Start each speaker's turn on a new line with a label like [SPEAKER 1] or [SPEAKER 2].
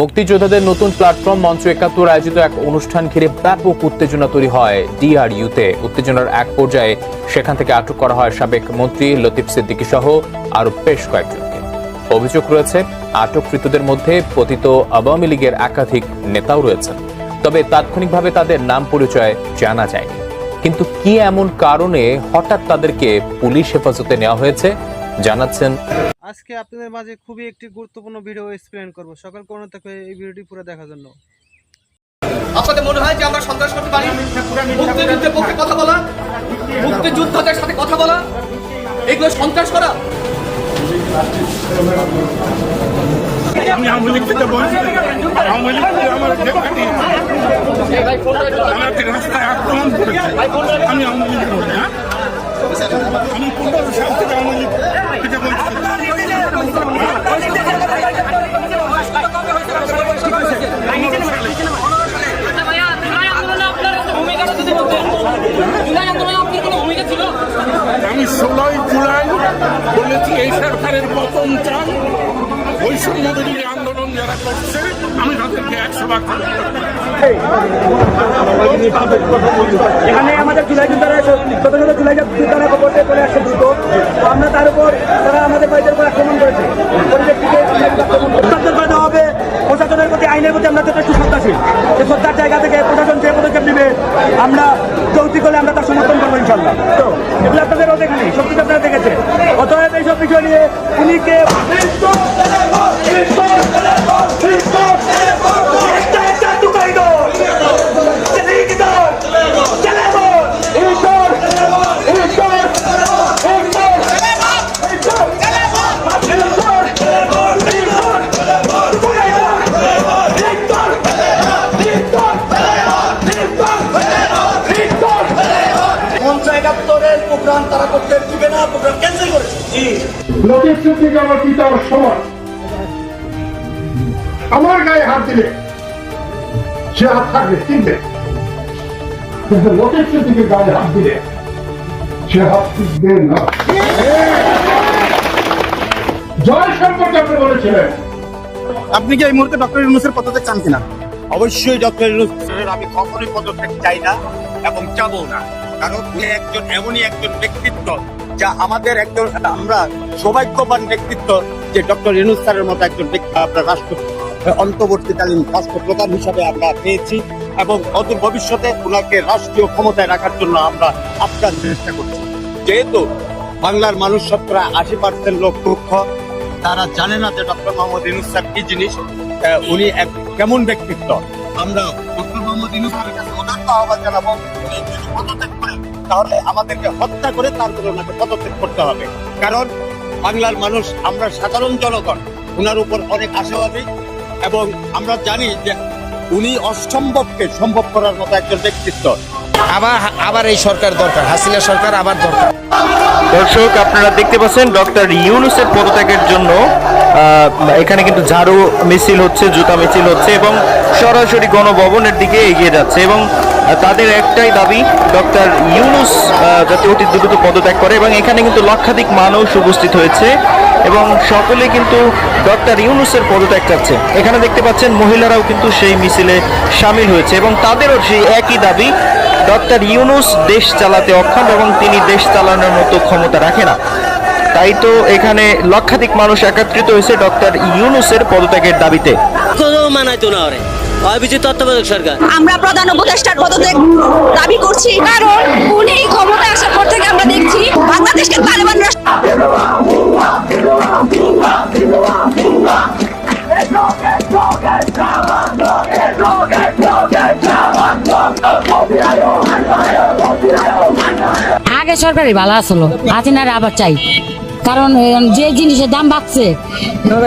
[SPEAKER 1] মুক্তিযোদ্ধাদের নতুন প্ল্যাটফর্ম মঞ্চ একাত্তর আয়োজিত এক অনুষ্ঠান ঘিরে ব্যাপক উত্তেজনা তৈরি হয় ডিআরইউতে। উত্তেজনার এক পর্যায়ে সেখান থেকে আটক করা হয় সাবেক মন্ত্রী লতিফ সিদ্দিকী সহ আরও বেশ কয়েকজনকে। অভিযোগ রয়েছে, আটককৃতদের মধ্যে পতিত আওয়ামী লীগের একাধিক নেতাও রয়েছেন। তবে তাৎক্ষণিকভাবে তাদের নাম পরিচয় জানা যায়নি। কিন্তু কি এমন কারণে হঠাৎ তাদেরকে পুলিশ হেফাজতে নেওয়া হয়েছে? জানাচ্ছেন।
[SPEAKER 2] আজকে আপনাদের মাঝে খুবই একটি গুরুত্বপূর্ণ ভিডিও এক্সপ্লেন করব। সকাল কোনো থেকে এই ভিডিওটি পুরো দেখার জন্য।
[SPEAKER 3] আপনাদের মনে হয় যে আমরা সন্ত্রাস করতে পারি? মুক্তিযুদ্ধের পক্ষে কথা বলা? মুক্তিযোদ্ধাদের সাথে কথা বলা? এগুলো সন্ত্রাস করা?
[SPEAKER 4] আমি আওয়ামী লীগ থেকে বলছি আওয়ামী লীগ আমার যে পার্টি আমাকে রাস্তায় আক্রমণ করেছে আমি আওয়ামী লীগ করি হ্যাঁ? আমি পনেরো সাল থেকে আওয়ামী লীগ আমি ষোলোই জুলাই বলেছি, এই সরকারের পতন চান। বৈষম্য বিরোধী আন্দোলন যারা করছে, আমি তাদেরকে একশো ভাগ
[SPEAKER 5] এখানে আমাদের জুলাই যোদ্ধারা শত জুলাই যোদ্ধারা খবরতে চলে আসছে দ্রুত। আমরা তারা আমাদের বাড়িতে উপর আক্রমণ করেছে পরিপ্রেক্ষিতে হস্তান্তর করে দেওয়া হবে প্রশাসনের প্রতি আইনের প্রতি আমরা যথেষ্ট যে শ্রদ্ধার জায়গা থেকে প্রশাসন যে পদক্ষেপ নেবে, আমরা চলতি হলে আমরা তার সমর্থন করব ইনশাল্লাহ। তো, এগুলো আপনাদেরও দেখেনি সত্যি আপনারা দেখেছে অতএব এইসব বিষয় নিয়ে উনি কে প্রোগ্রাম তারা করতে দিবে না প্রোগ্রাম ক্যান্সেল করেছে।
[SPEAKER 4] লোকের থেকে আমার পিতার সমান আমার গায়ে হাত দিলে সে হাত থাকবে কিনবে কিন্তু লোকের থেকে গায়ে হাত দিলে সে হাত টিকবে না। জয় সম্পর্কে আপনি বলেছিলেন।
[SPEAKER 5] আপনি কি এই মুহূর্তে ডক্টর ইউনুসের পদত্যাগ চান কিনা?
[SPEAKER 6] অবশ্যই ডক্টর ইউনুসের আমি কখনোই পদত্যাগ চাই না এবং চাবো না। কারণ উনি একজন এমনই একজন ব্যক্তিত্ব যা আমাদের একজন, আমরা সৌভাগ্যবান ব্যক্তিত্ব যে ডক্টর ইউনুস স্যারের মতো একজন আপনার রাষ্ট্র, অন্তর্বর্তীকালীন রাষ্ট্রপ্রধান হিসাবে আমরা পেয়েছি এবং অদূর ভবিষ্যতে ওনাকে রাষ্ট্রীয় ক্ষমতায় রাখার জন্য আমরা আপ্রাণ চেষ্টা করছি। যেহেতু বাংলার মানুষ শতকরা আশি পার্সেন্ট লোক মূর্খ, তারা জানে না যে ডক্টর মোহাম্মদ ইউনুস স্যার কি জিনিস। উনি এক কেমন ব্যক্তিত্ব। আমরা আমাদেরকে হত্যা করে করতে হবে। কারণ বাংলার মানুষ, আমরা সাধারণ জনগণ ওনার উপর অনেক আশাবাদী এবং আমরা জানি যে উনি অসম্ভবকে সম্ভব করার মতো একজন ব্যক্তিত্ব।
[SPEAKER 7] আবার আবার এই সরকার দরকার, হাসিনা সরকার আবার দরকার।
[SPEAKER 8] দর্শক, আপনারা দেখতে পাচ্ছেন ডক্টর ইউনুসের পদত্যাগের জন্য এখানে কিন্তু ঝাড়ু মিছিল হচ্ছে, জুতা মিছিল হচ্ছে এবং সরাসরি গণভবনের দিকে এগিয়ে যাচ্ছে এবং তাদের একটাই দাবি, ডক্টর ইউনুস যাতে অতি দ্রুত পদত্যাগ করে এবং এখানে কিন্তু লক্ষাধিক মানুষ উপস্থিত হয়েছে এবং সকলে কিন্তু ডক্টর ইউনুসের পদত্যাগ চাচ্ছে। এখানে দেখতে পাচ্ছেন মহিলারাও কিন্তু সেই মিছিলে সামিল হয়েছে এবং তাদেরও সেই একই দাবি ডক্টর ইউনুস দেশ চালাতে অক্ষম এবং তিনি দেশ চালানোর মতো ক্ষমতা রাখে না। তাই তো এখানে লক্ষাধিক মানুষ একত্রিত হয়েছে ডক্টর ইউনুসের পদত্যাগের দাবিতে।
[SPEAKER 9] মানাইতো না অভিজিৎ তত্ত্বাবধায়ক সরকার।
[SPEAKER 10] আমরা প্রধান উপদেষ্টার পদত্যাগ দাবি করছি। কারণ উনি ক্ষমতায় আসার পর থেকে আমরা দেখছি বাংলাদেশকে তালেবান রাষ্ট্র
[SPEAKER 11] আগে সরকারি ভালো আসলো হাসিনার আবার চাই। কারণ যে জিনিসের দাম বাড়ছে